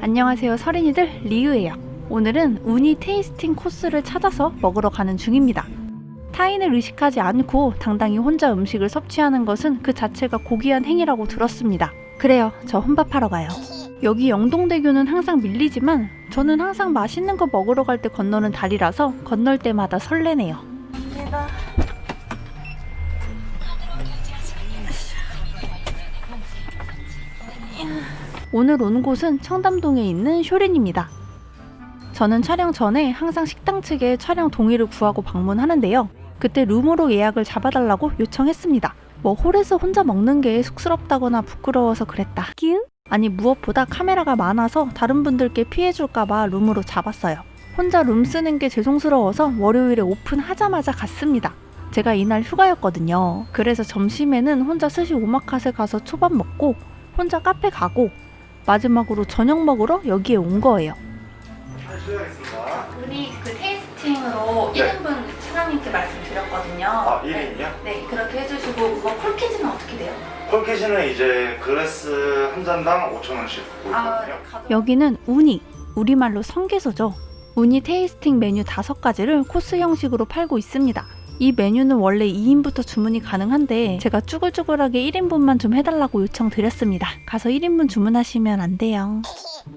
안녕하세요 서린이들. 리우예요. 오늘은 우니 테이스팅 코스를 찾아서 먹으러 가는 중입니다. 타인을 의식하지 않고 당당히 혼자 음식을 섭취하는 것은 그 자체가 고귀한 행위라고 들었습니다. 그래요 저 혼밥하러 가요 여기 영동대교는 항상 밀리지만 저는 항상 맛있는 거 먹으러 갈 때 건너는 다리라서 건널 때마다 설레네요 오늘 온 곳은 청담동에 있는 쇼린입니다. 저는 촬영 전에 항상 식당 측에 촬영 동의를 구하고 방문하는데요. 그때 룸으로 예약을 잡아달라고 요청했습니다. 뭐 홀에서 혼자 먹는 게 쑥스럽다거나 부끄러워서 그랬다. 끼우? 아니 무엇보다 카메라가 많아서 다른 분들께 피해줄까봐 룸으로 잡았어요. 혼자 룸 쓰는 게 죄송스러워서 월요일에 오픈하자마자 갔습니다. 제가 이날 휴가였거든요. 그래서 점심에는 혼자 스시 오마카세 가서 초밥 먹고 혼자 카페 가고 마지막으로 저녁 먹으러 여기에 온 거예요. 실례하겠습니다. 우리 그 테이스팅으로 네. 1인분 사장님께 말씀드렸거든요. 아, 네. 1인이요? 네, 그렇게 해주시고 그거 콜키즈는 어떻게 돼요? 콜키즈는 이제 글래스 한 잔당 5,000원씩 보거든요. 아, 여기는 우니, 우리말로 성게소죠. 우니 테이스팅 메뉴 다섯 가지를 코스 형식으로 팔고 있습니다. 이 메뉴는 원래 2인부터 주문이 가능한데 제가 쭈글쭈글하게 1인분만 좀 해달라고 요청드렸습니다. 가서 1인분 주문하시면 안 돼요.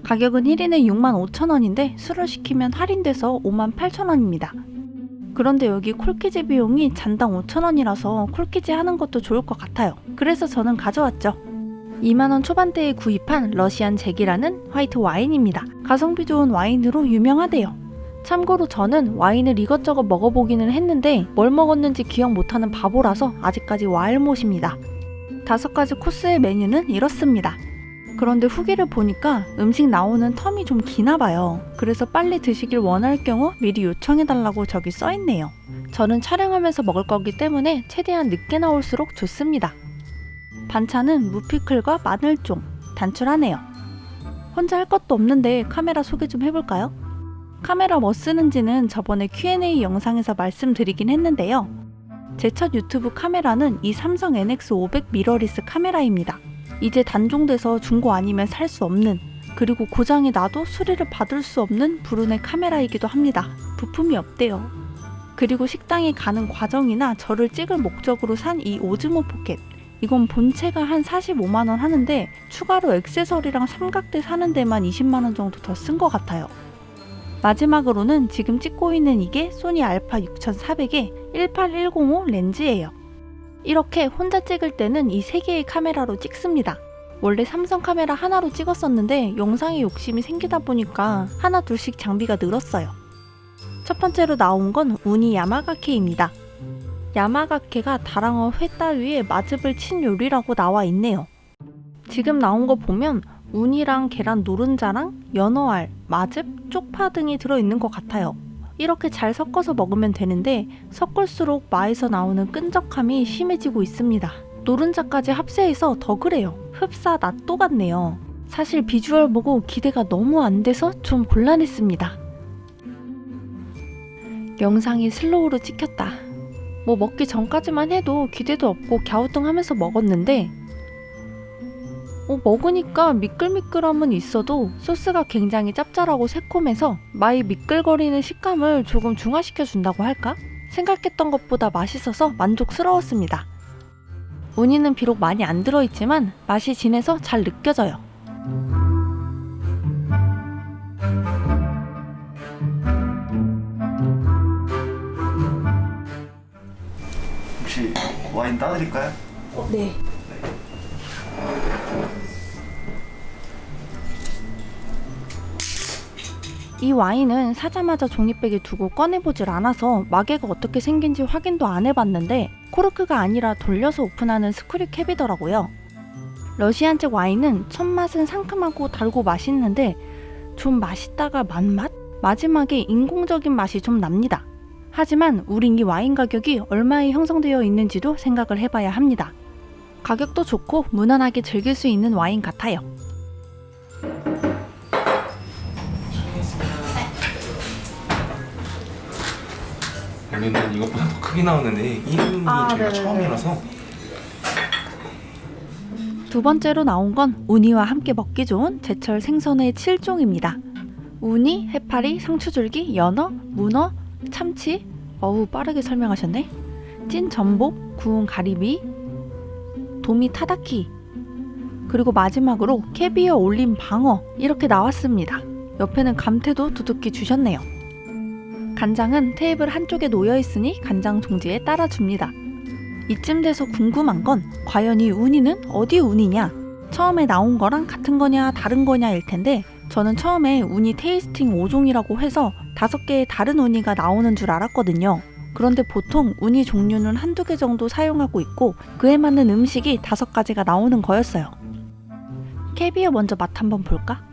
가격은 1인에 65,000원인데 술을 시키면 할인돼서 58,000원입니다. 그런데 여기 콜키즈 비용이 잔당 5,000원이라서 콜키즈 하는 것도 좋을 것 같아요. 그래서 저는 가져왔죠. 2만원 초반대에 구입한 러시안 잭이라는 화이트 와인입니다. 가성비 좋은 와인으로 유명하대요. 참고로 저는 와인을 이것저것 먹어보기는 했는데 뭘 먹었는지 기억 못하는 바보라서 아직까지 와일못입니다. 다섯 가지 코스의 메뉴는 이렇습니다. 그런데 후기를 보니까 음식 나오는 텀이 좀 기나 봐요. 그래서 빨리 드시길 원할 경우 미리 요청해달라고 저기 써있네요. 저는 촬영하면서 먹을 거기 때문에 최대한 늦게 나올수록 좋습니다. 반찬은 무피클과 마늘종, 단출하네요. 혼자 할 것도 없는데 카메라 소개 좀 해볼까요? 카메라 뭐 쓰는지는 저번에 Q&A 영상에서 말씀드리긴 했는데요. 제 첫 유튜브 카메라는 이 삼성 NX500 미러리스 카메라입니다. 이제 단종돼서 중고 아니면 살 수 없는 그리고 고장이 나도 수리를 받을 수 없는 불운의 카메라이기도 합니다. 부품이 없대요. 그리고 식당에 가는 과정이나 저를 찍을 목적으로 산 이 오즈모 포켓 이건 본체가 한 45만원 하는데 추가로 액세서리랑 삼각대 사는 데만 20만원 정도 더 쓴 것 같아요. 마지막으로는 지금 찍고 있는 이게 소니 알파 6400의 18105 렌즈예요. 이렇게 혼자 찍을 때는 이 세 개의 카메라로 찍습니다. 원래 삼성 카메라 하나로 찍었었는데 영상에 욕심이 생기다 보니까 하나 둘씩 장비가 늘었어요. 첫 번째로 나온 건 우니 야마가케입니다. 야마가케가 다랑어 회 따위에 마즙을 친 요리라고 나와 있네요. 지금 나온 거 보면 우니랑 계란 노른자랑 연어알, 마즙, 쪽파 등이 들어있는 것 같아요. 이렇게 잘 섞어서 먹으면 되는데 섞을수록 마에서 나오는 끈적함이 심해지고 있습니다. 노른자까지 합세해서 더 그래요. 흡사 낫또 같네요. 사실 비주얼 보고 기대가 너무 안 돼서 좀 곤란했습니다. 영상이 슬로우로 찍혔다. 뭐 먹기 전까지만 해도 기대도 없고 갸우뚱하면서 먹었는데 어, 먹으니까 미끌미끌함은 있어도 소스가 굉장히 짭짤하고 새콤해서 마이 미끌거리는 식감을 조금 중화시켜 준다고 할까? 생각했던 것보다 맛있어서 만족스러웠습니다. 우니는 비록 많이 안 들어있지만 맛이 진해서 잘 느껴져요. 혹시 와인 따드릴까요? 네. 이 와인은 사자마자 종이백에 두고 꺼내보질 않아서 마개가 어떻게 생긴지 확인도 안 해봤는데 코르크가 아니라 돌려서 오픈하는 스크류 캡이더라고요. 러시안제 와인은 첫 맛은 상큼하고 달고 맛있는데 좀 맛있다가 맛맛? 마지막에 인공적인 맛이 좀 납니다. 하지만 우린 이 와인 가격이 얼마에 형성되어 있는지도 생각을 해봐야 합니다. 가격도 좋고 무난하게 즐길 수 있는 와인 같아요. 원래는 이것보다 더 크게 나오는데 1인분이 아, 저희가 네네네. 처음이라서 두 번째로 나온 건 우니와 함께 먹기 좋은 제철 생선의 7종입니다. 우니, 해파리, 상추줄기, 연어, 문어, 참치. 어우 빠르게 설명하셨네. 찐 전복, 구운 가리비, 도미 타다키. 그리고 마지막으로 캐비어 올린 방어 이렇게 나왔습니다. 옆에는 감태도 두둑히 주셨네요. 간장은 테이블 한쪽에 놓여 있으니 간장 종지에 따라줍니다. 이쯤 돼서 궁금한 건 과연 이 우니는 어디 우니냐? 처음에 나온 거랑 같은 거냐 다른 거냐일 텐데 저는 처음에 우니 테이스팅 5종이라고 해서 다섯 개의 다른 우니가 나오는 줄 알았거든요. 그런데 보통 우니 종류는 한두 개 정도 사용하고 있고 그에 맞는 음식이 다섯 가지가 나오는 거였어요. 캐비어 먼저 맛 한번 볼까?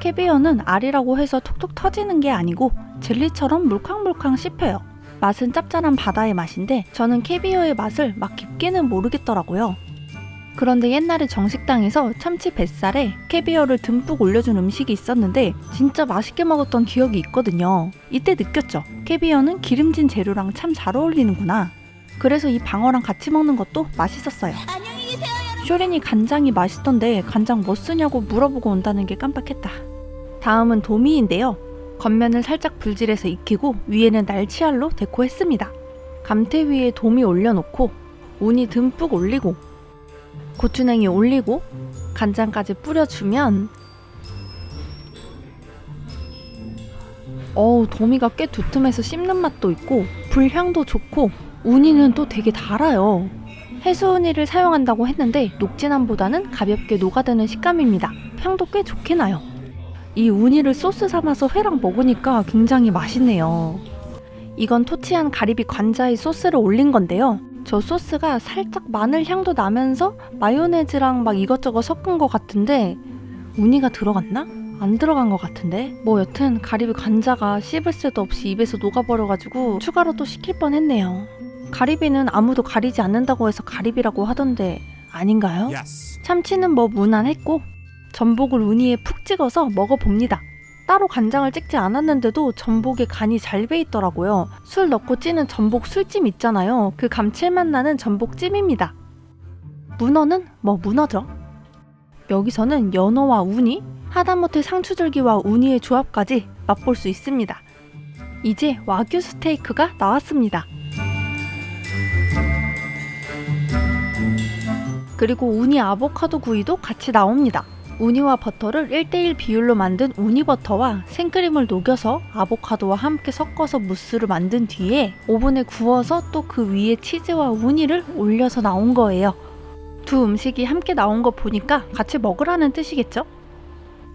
캐비어는 알이라고 해서 톡톡 터지는 게 아니고 젤리처럼 물캉물캉 씹혀요. 맛은 짭짤한 바다의 맛인데 저는 캐비어의 맛을 막 깊게는 모르겠더라고요. 그런데 옛날에 정식당에서 참치 뱃살에 캐비어를 듬뿍 올려준 음식이 있었는데 진짜 맛있게 먹었던 기억이 있거든요. 이때 느꼈죠. 캐비어는 기름진 재료랑 참 잘 어울리는구나. 그래서 이 방어랑 같이 먹는 것도 맛있었어요. 쇼린이 간장이 맛있던데 간장 뭐 쓰냐고 물어보고 온다는 게 깜빡했다. 다음은 도미인데요. 겉면을 살짝 불질해서 익히고 위에는 날치알로 데코했습니다. 감태 위에 도미 올려놓고 우니 듬뿍 올리고 고추냉이 올리고 간장까지 뿌려주면 어우 도미가 꽤 두툼해서 씹는 맛도 있고 불향도 좋고 우니는 또 되게 달아요. 해수우니를 사용한다고 했는데 녹진함보다는 가볍게 녹아드는 식감입니다. 향도 꽤 좋게 나요. 이 우니를 소스 삼아서 회랑 먹으니까 굉장히 맛있네요. 이건 토치한 가리비 관자의 소스를 올린 건데요. 저 소스가 살짝 마늘 향도 나면서 마요네즈랑 막 이것저것 섞은 것 같은데 우니가 들어갔나? 안 들어간 것 같은데 뭐 여튼 가리비 관자가 씹을 새도 없이 입에서 녹아버려가지고 추가로 또 시킬 뻔했네요. 가리비는 아무도 가리지 않는다고 해서 가리비라고 하던데 아닌가요? 참치는 뭐 무난했고 전복을 우니에 푹 찍어서 먹어봅니다. 따로 간장을 찍지 않았는데도 전복에 간이 잘 배 있더라고요. 술 넣고 찌는 전복 술찜 있잖아요. 그 감칠맛 나는 전복찜입니다. 문어는 뭐 문어죠. 여기서는 연어와 우니, 하다못해 상추줄기와 우니의 조합까지 맛볼 수 있습니다. 이제 와규 스테이크가 나왔습니다. 그리고 우니 아보카도 구이도 같이 나옵니다. 우니와 버터를 1대1 비율로 만든 우니버터와 생크림을 녹여서 아보카도와 함께 섞어서 무스를 만든 뒤에 오븐에 구워서 또 그 위에 치즈와 우니를 올려서 나온 거예요. 두 음식이 함께 나온 거 보니까 같이 먹으라는 뜻이겠죠?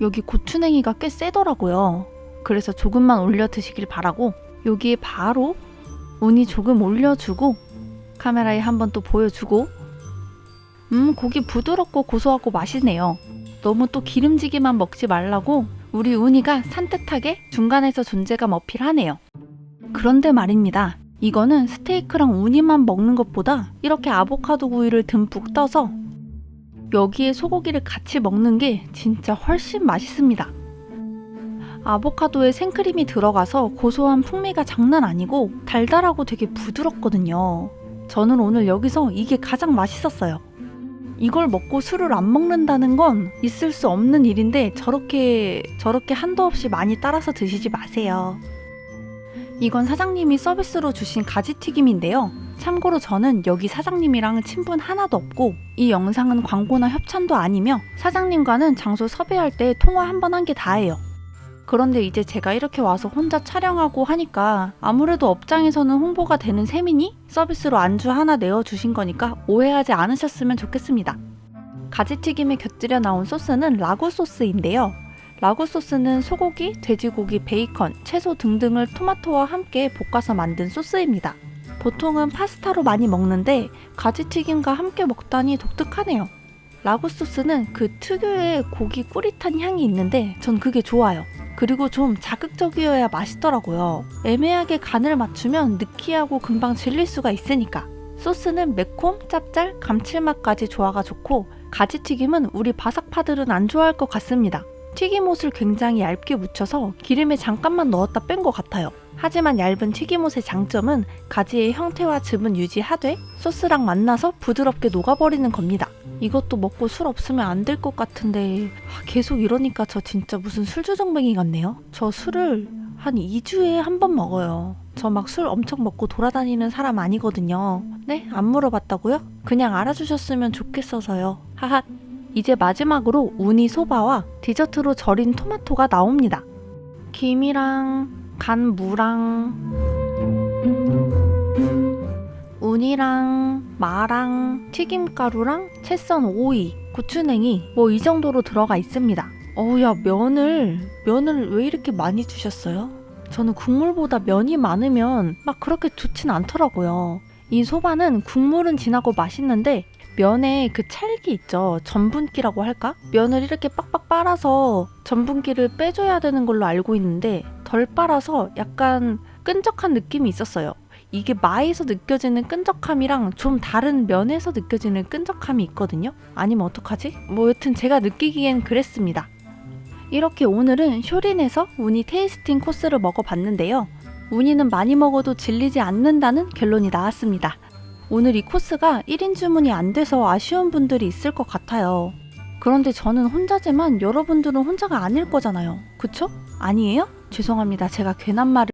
여기 고추냉이가 꽤 세더라고요. 그래서 조금만 올려 드시길 바라고 여기에 바로 우니 조금 올려주고 카메라에 한번 또 보여주고 음 고기 부드럽고 고소하고 맛있네요. 너무 또 기름지게만 먹지 말라고 우리 우니가 산뜻하게 중간에서 존재감 어필하네요. 그런데 말입니다. 이거는 스테이크랑 우니만 먹는 것보다 이렇게 아보카도 구이를 듬뿍 떠서 여기에 소고기를 같이 먹는 게 진짜 훨씬 맛있습니다. 아보카도에 생크림이 들어가서 고소한 풍미가 장난 아니고 달달하고 되게 부드럽거든요. 저는 오늘 여기서 이게 가장 맛있었어요. 이걸 먹고 술을 안 먹는다는 건 있을 수 없는 일인데 저렇게 저렇게 한도 없이 많이 따라서 드시지 마세요. 이건 사장님이 서비스로 주신 가지튀김인데요. 참고로 저는 여기 사장님이랑 친분 하나도 없고 이 영상은 광고나 협찬도 아니며 사장님과는 장소 섭외할 때 통화 한 번 한 게 다예요. 그런데 이제 제가 이렇게 와서 혼자 촬영하고 하니까 아무래도 업장에서는 홍보가 되는 셈이니 서비스로 안주 하나 내어주신 거니까 오해하지 않으셨으면 좋겠습니다. 가지튀김에 곁들여 나온 소스는 라구 소스인데요. 라구 소스는 소고기, 돼지고기, 베이컨, 채소 등등을 토마토와 함께 볶아서 만든 소스입니다. 보통은 파스타로 많이 먹는데 가지튀김과 함께 먹다니 독특하네요. 라구 소스는 그 특유의 고기 꾸릿한 향이 있는데 전 그게 좋아요. 그리고 좀 자극적이어야 맛있더라고요. 애매하게 간을 맞추면 느끼하고 금방 질릴 수가 있으니까. 소스는 매콤, 짭짤, 감칠맛까지 조화가 좋고 가지튀김은 우리 바삭파들은 안 좋아할 것 같습니다. 튀김옷을 굉장히 얇게 묻혀서 기름에 잠깐만 넣었다 뺀 것 같아요. 하지만 얇은 튀김옷의 장점은 가지의 형태와 즙은 유지하되 소스랑 만나서 부드럽게 녹아버리는 겁니다. 이것도 먹고 술 없으면 안 될 것 같은데 아, 계속 이러니까 저 진짜 무슨 술주정뱅이 같네요. 저 술을 한 2주에 한 번 먹어요. 저 막 술 엄청 먹고 돌아다니는 사람 아니거든요. 네? 안 물어봤다고요? 그냥 알아주셨으면 좋겠어서요. 하하. 이제 마지막으로 우니 소바와 디저트로 절인 토마토가 나옵니다. 김이랑 간 무랑 우니랑 마랑 튀김가루랑 채 썬 오이, 고추냉이 뭐 이 정도로 들어가 있습니다. 어우야 면을 면을 왜 이렇게 많이 주셨어요? 저는 국물보다 면이 많으면 막 그렇게 좋진 않더라고요. 이 소바는 국물은 진하고 맛있는데 면에 그 찰기 있죠. 전분기라고 할까? 면을 이렇게 빡빡 빨아서 전분기를 빼줘야 되는 걸로 알고 있는데 덜 빨아서 약간 끈적한 느낌이 있었어요. 이게 마에서 느껴지는 끈적함이랑 좀 다른 면에서 느껴지는 끈적함이 있거든요. 아니면 어떡하지? 뭐 여튼 제가 느끼기엔 그랬습니다. 이렇게 오늘은 쇼린에서 우니 테이스팅 코스를 먹어봤는데요. 우니는 많이 먹어도 질리지 않는다는 결론이 나왔습니다. 오늘 이 코스가 1인 주문이 안 돼서 아쉬운 분들이 있을 것 같아요. 그런데 저는 혼자지만 여러분들은 혼자가 아닐 거잖아요. 그쵸? 아니에요? 죄송합니다. 제가 괜한 말을